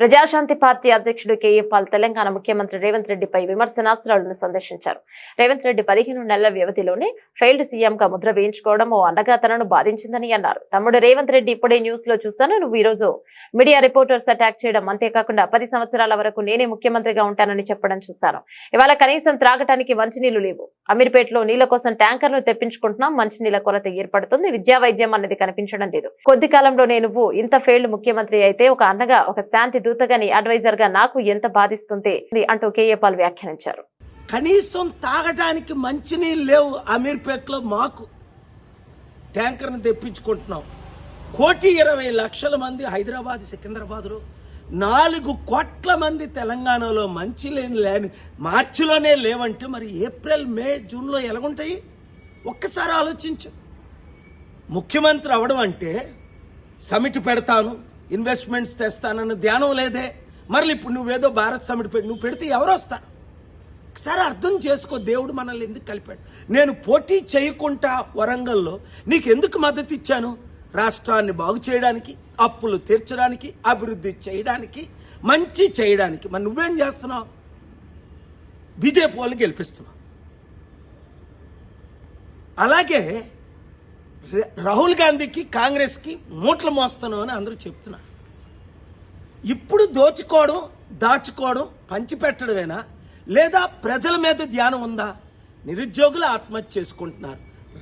Praja Shanti party అధ్యక్షుడు KA Paul Telangana ముఖ్యమంత్రి రేవంత్ రెడ్డిపై విమర్శనాస్త్రాలను సందర్శించారు. రేవంత్ రెడ్డి పదిహేను నెలల వ్యవధిలోనే ఫెయిల్డ్ సీఎంగా ముద్ర వేయించుకోవడం ఓ అండగా తనను బాధించిందని అన్నారు. తమ్ముడు రేవంత్ రెడ్డి ఇప్పుడే న్యూస్లో చూస్తాను నువ్వు ఈరోజు రోజు మీడియా రిపోర్టర్స్ అటాక్ చేయడం అంతేకాకుండా పది సంవత్సరాల వరకు నేనే ముఖ్యమంత్రిగా ఉంటానని చెప్పడం చూశాను. ఇవాళ కనీసం త్రాగటానికి మంచినీళ్ళు లేవు. అమీర్పేటలో నీళ్ళ కోసం ట్యాంకర్ను తెప్పించుకుంటున్నాం మంచినీళ్ళ కొరత ఏర్పడుతుంది విద్యా వైద్యం అనేది కనిపించడం లేదు. కొద్ది కాలంలోనే నువ్వు ఇంత ఫెయిల్డ్ ముఖ్యమంత్రి అయితే ఒక అన్నగా ఒక శాంతి దూతగాని అడ్వైజర్గా నాకు ఎంత బాధిస్తుంది అంటూ కేఏ పాల్ వ్యాఖ్యానించారు. కనీసం తాగడానికి మంచినీళ్ళు లేవు అమీర్పేటలో మాకు. ట్యాంకర్ని తెప్పించుకుంటున్నాం. కోటి ఇరవై లక్షల మంది హైదరాబాద్ సికింద్రాబాద్లో నాలుగు కోట్ల మంది తెలంగాణలో మంచి లేని లేని మార్చిలోనే లేవంటే మరి ఏప్రిల్ మే జూన్లో ఎలాగుంటాయి? ఒక్కసారి ఆలోచించు. ముఖ్యమంత్రి అవడం అంటే సమిట్ పెడతాను ఇన్వెస్ట్మెంట్స్ తెస్తానన్న ధ్యానం లేదే. మరి ఇప్పుడు నువ్వేదో భారత్ సమిట్ పెట్టి నువ్వు పెడితే ఎవరు వస్తారు. ఒకసారి అర్థం చేసుకో దేవుడు మనల్ని ఎందుకు కలిపాడు? నేను పోటీ చేయకుండా వరంగల్లో నీకు ఎందుకు మద్దతు ఇచ్చాను? రాష్ట్రాన్ని బాగు చేయడానికి అప్పులు తీర్చడానికి అభివృద్ధి చేయడానికి మంచి చేయడానికి. మరి నువ్వేం చేస్తున్నావు? బీజేపీ వాళ్ళని గెలిపిస్తున్నావు. అలాగే రాహుల్ గాంధీకి కాంగ్రెస్కి మూట్లు మోస్తాను అని అందరూ చెప్తున్నారు. ఇప్పుడు దోచుకోవడం దాచుకోవడం పంచిపెట్టడమేనా? లేదా ప్రజల మీద ధ్యానం ఉందా? నిరుద్యోగులు ఆత్మహత్య చేసుకుంటున్నారు.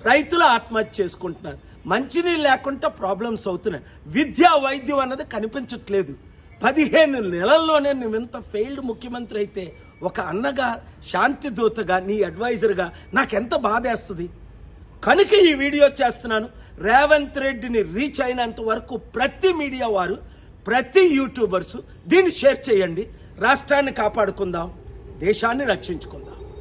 రైతులు ఆత్మహత్య చేసుకుంటున్నారు. మంచినీళ్ళు లేకుండా ప్రాబ్లమ్స్ అవుతున్నాయి. విద్యా వైద్యం అన్నది కనిపించట్లేదు. పదిహేను నెలల్లోనే నువ్వు ఇంత ఫెయిల్డ్ ముఖ్యమంత్రి అయితే ఒక అన్నగా శాంతి దూతగా నీ అడ్వైజర్గా నాకెంత బాధేస్తుంది? కనుక ఈ వీడియో చేస్తున్నాను. రేవంత్ రెడ్డిని రీచ్ అయినంత వరకు ప్రతి మీడియా వారు ప్రతి యూట్యూబర్సు దీన్ని షేర్ చేయండి. రాష్ట్రాన్ని కాపాడుకుందాం. దేశాన్ని రక్షించుకుందాం.